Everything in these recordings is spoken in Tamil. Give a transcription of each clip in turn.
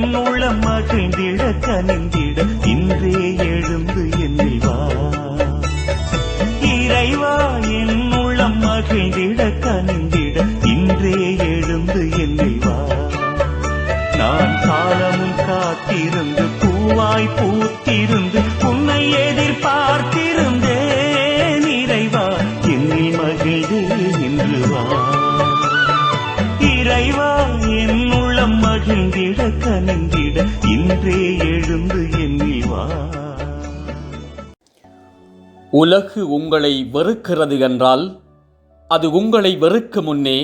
என் உள்ளம் மகிழ்ந்திட கனிந்திட இன்றே விட இன்றே எழுந்து என்னில் வா. உலகு உங்களை வெறுக்கிறது என்றால் அது உங்களை வெறுக்கு முன்னே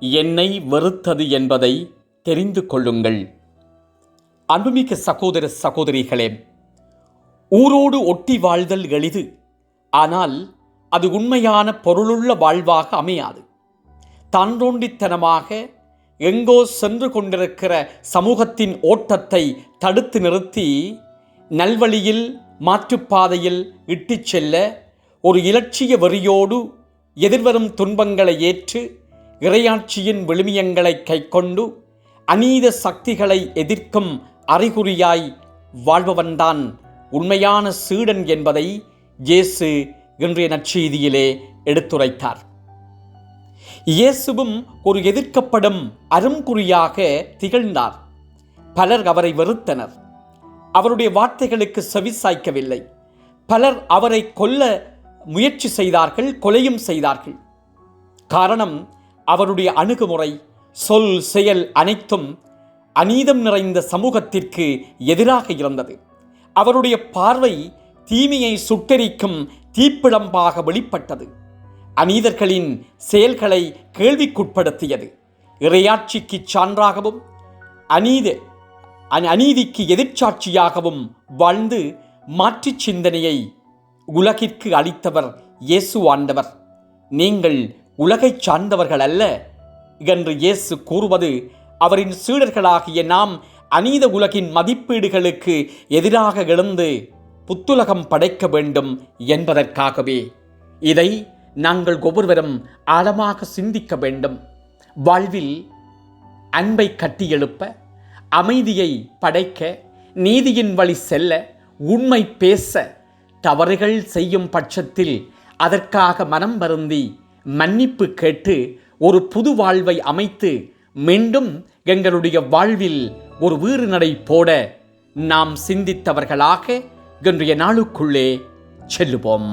என்னை வெறுத்தது என்பதை தெரிந்து கொள்ளுங்கள். அன்புமிக்க சகோதர சகோதரிகளே ஊரோடு ஒட்டி வாழ்தல் எளிது ஆனால் அது உண்மையான பொருளுள்ள வாழ்வாக அமையாது. தன்றோண்டித்தனமாக எங்கோ சென்று கொண்டிருக்கிற சமூகத்தின் ஓட்டத்தை தடுத்து நிறுத்தி நல்வழியில் மாற்றுப்பாதையில் இட்டுச் செல்ல ஒரு இலட்சிய வெறியோடு எதிர்வரும் துன்பங்களை ஏற்று இறையாட்சியின் விழுமியங்களை கைக்கொண்டு அநீத சக்திகளை எதிர்க்கும் அறிகுறியாய் வாழ்பவன்தான் உண்மையான சீடன் என்பதை இயேசு இன்றைய நற்செய்தியிலே எடுத்துரைத்தார். இயேசுவும் ஒரு எதிர்க்கப்படும் அருங்குறியாக திகழ்ந்தார். பலர் அவரை வெறுத்தனர். அவருடைய வார்த்தைகளுக்கு செவிசாய்க்கவில்லை. பலர் அவரை கொல்ல முயற்சி செய்தார்கள் கொலையும் செய்தார்கள். காரணம் அவருடைய அணுகுமுறை சொல் செயல் அனைத்தும் அநீதம் நிறைந்த சமூகத்திற்கு எதிராக இருந்தது. அவருடைய பார்வை தீமையை சுட்டரிக்கும் தீப்பிழம்பாக வெளிப்பட்டது. அநீதர்களின் செயல்களை கேள்விக்குட்படுத்தியது. இறையாட்சிக்கு சான்றாகவும் அநீத அந்- அநீதிக்கு எதிர்ச்சாட்சியாகவும் வாழ்ந்து மாற்றுச் சிந்தனையை உலகிற்கு அளித்தவர் இயேசு ஆண்டவர். நீங்கள் உலகைச் சார்ந்தவர்கள் அல்ல என்று இயேசு கூறுவது அவரின் சீடர்களாகிய நாம் அநீத உலகின் மதிப்பீடுகளுக்கு எதிராக எழுந்து புத்துலகம் படைக்க வேண்டும் என்பதற்காகவே. இதை நாங்கள் ஒவ்வொருவரும் ஆழமாக சிந்திக்க வேண்டும். வாழ்வில் அன்பை கட்டியெழுப்ப அமைதியை படைக்க நீதியின் வழி செல்ல உண்மை பேச தவறுகள் செய்யும் பட்சத்தில் அதற்காக மனம் வருந்தி மன்னிப்பு கேட்டு ஒரு புது வாழ்வை அமைத்து மீண்டும் எங்களுடைய வாழ்வில் ஒரு வீறு நடை போட நாம் சிந்தித்தவர்களாக இன்றைய நாளுக்குள்ளே செல்லுவோம்.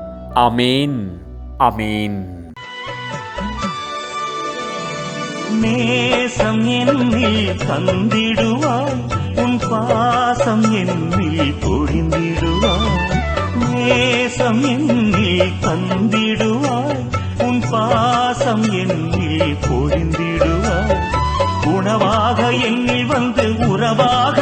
அமேன் அமேன் நேசம் என்னில் தந்திடுவாய் உன் பாசம் என்னில் பொழிந்திடுவாய். நேசம் என்னில் தந்திடுவாய் உன் பாசம் என்னில் பொழிந்திடுவாய். உணவாக என்னில் வந்து உறவாக